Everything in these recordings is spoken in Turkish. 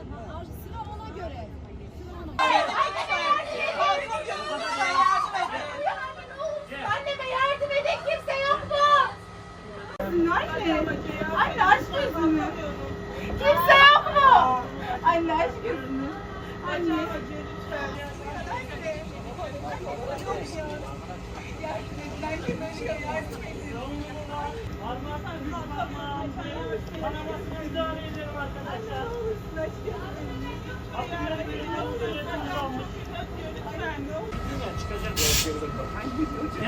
Sıra ona göre. Anneme yardım edin kimse yok mu? Anne, anne aç gözünü. Kimse yok mu? Anne aç gözünü. Anne. Bana basın müdahale edelim arkadaşlar.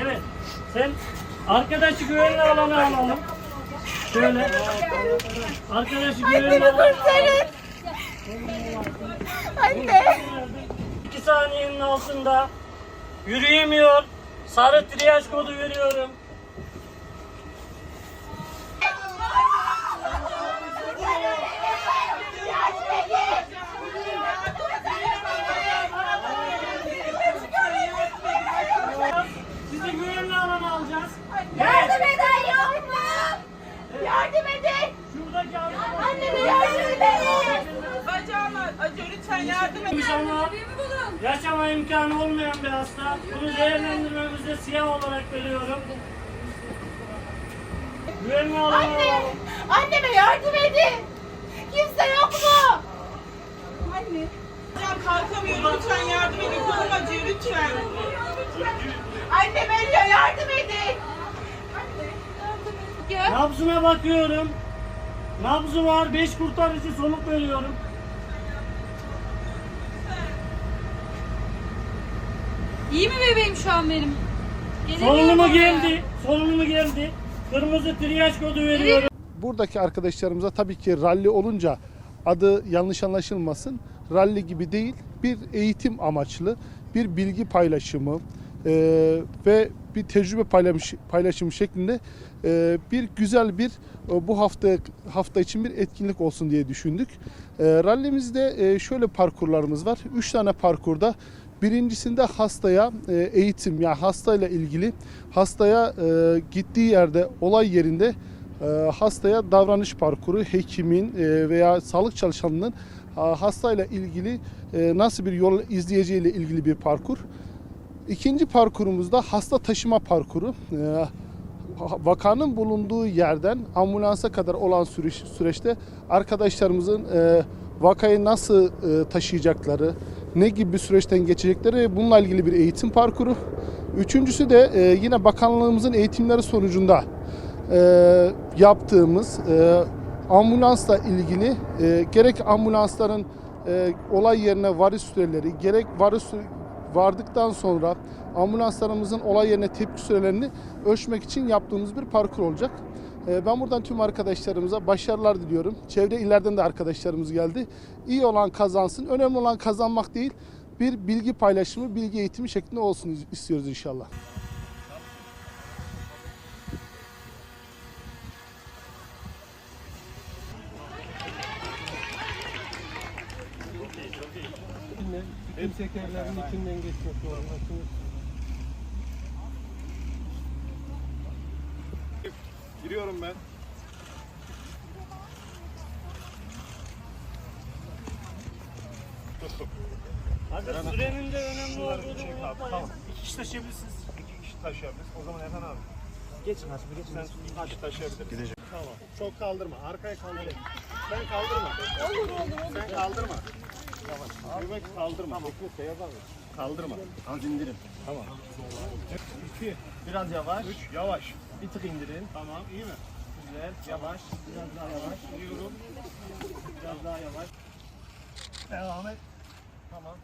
Evet. Sen arkadaşı güvenli alana alalım. Şöyle. Arkadaşı güvenli alana alalım. Anne. İki saniyenin altında. Yürüyemiyor. Sarı triyaj kodu veriyorum. Sizi güvenli alana alacağız. Yardım eden yok mu? Yardım edin. Şuradaki arkadaş. Anneme yardım edin. Bacağım acıyor lütfen yardım edin. ama yaşama imkanı olmayan bir hasta. Bunu değerlendirmemizde siyah olarak veriyorum. Güvenli alana Anne. Anneme yardım edin. Kimse yok mu? Anne. Bacağım kalkamıyorum lütfen yardım edin. Kolum acıyor lütfen. Annem ölüyor yardım edin. Nabzına bakıyorum. Nabzı var. 5 kurtarıcı soluk veriyorum. İyi mi bebeğim şu an benim? Solunumu geldi. Solunumu geldi. Kırmızı triyaj kodu veriyorum. buradaki arkadaşlarımıza tabii ki ralli olunca adı yanlış anlaşılmasın. Ralli gibi değil, bir eğitim amaçlı, bir bilgi paylaşımı e, ve bir tecrübe paylaş, paylaşımı şeklinde e, bir güzel bir e, bu hafta hafta için bir etkinlik olsun diye düşündük. E, rallimizde e, şöyle parkurlarımız var. Üç tane parkurda Birincisinde hastaya e, eğitim yani hastayla ilgili hastaya e, gittiği yerde olay yerinde e, hastaya davranış parkuru hekimin e, veya sağlık çalışanının e, hastayla ilgili e, nasıl bir yol izleyeceğiyle ilgili bir parkur. İkinci parkurumuzda hasta taşıma parkuru. E, vakanın bulunduğu yerden ambulansa kadar olan süreç, süreçte arkadaşlarımızın e, vakayı nasıl e, taşıyacakları, ne gibi bir süreçten geçecekleri bununla ilgili bir eğitim parkuru. Üçüncüsü de e, yine bakanlığımızın eğitimleri sonucunda yaptığımız e, ambulansla ilgili gerek ambulansların olay yerine varış süreleri, gerek varış vardıktan sonra ambulanslarımızın olay yerine tepki sürelerini ölçmek için yaptığımız bir parkur olacak. E, ben buradan tüm arkadaşlarımıza başarılar diliyorum. Çevre illerden de arkadaşlarımız geldi. İyi olan kazansın. Önemli olan kazanmak değil, bir bilgi paylaşımı, bilgi eğitimi şeklinde olsun istiyoruz inşallah. El şekerlerin içinden geçmek zorundasınız. Giriyorum ben. Hadi sürenin de önemli olduğunu abi. unutmayın. Tamam. İki kişi taşıyabilirsiniz. İki kişi taşıyabiliriz. O zaman Erhan abi. Geçin Haşmi geçin. Sen iki kişi taşıyabilirsin. Gideceğim. Tamam. Çok kaldırma. Arkaya kaldırma. Sen kaldırma. Olur olur olur. Sen kaldırma. Yavaş. Göbek kaldırma. Tamam. Kaldırma. Az indirin. Tamam. İki. Biraz yavaş. Üç. Yavaş. Bir tık indirin. Tamam. İyi mi? Güzel. Yavaş. Biraz daha yavaş. Yürüyorum. Biraz daha yavaş. Devam et. Tamam.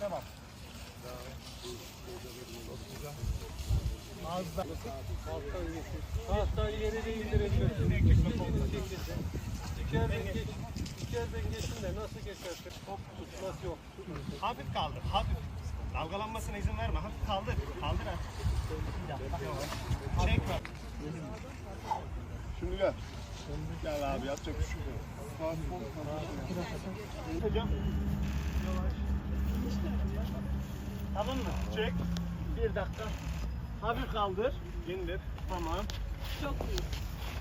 Tamam. Az da. Hatta ileri de indirebilirsin. İçeriden geç. İçeriden geçin de nasıl geçersin? Hop tutmaz yok. Hafif kaldır. Hafif. Dalgalanmasına izin verme. Hafif kaldır. Kaldır ha. Çek bak. Şimdi gel. Gel abi yapacak bir şey yok. Hocam. Tamam mı? Çek. Bir dakika. Hafif kaldır. İndir. Tamam. Çok iyi.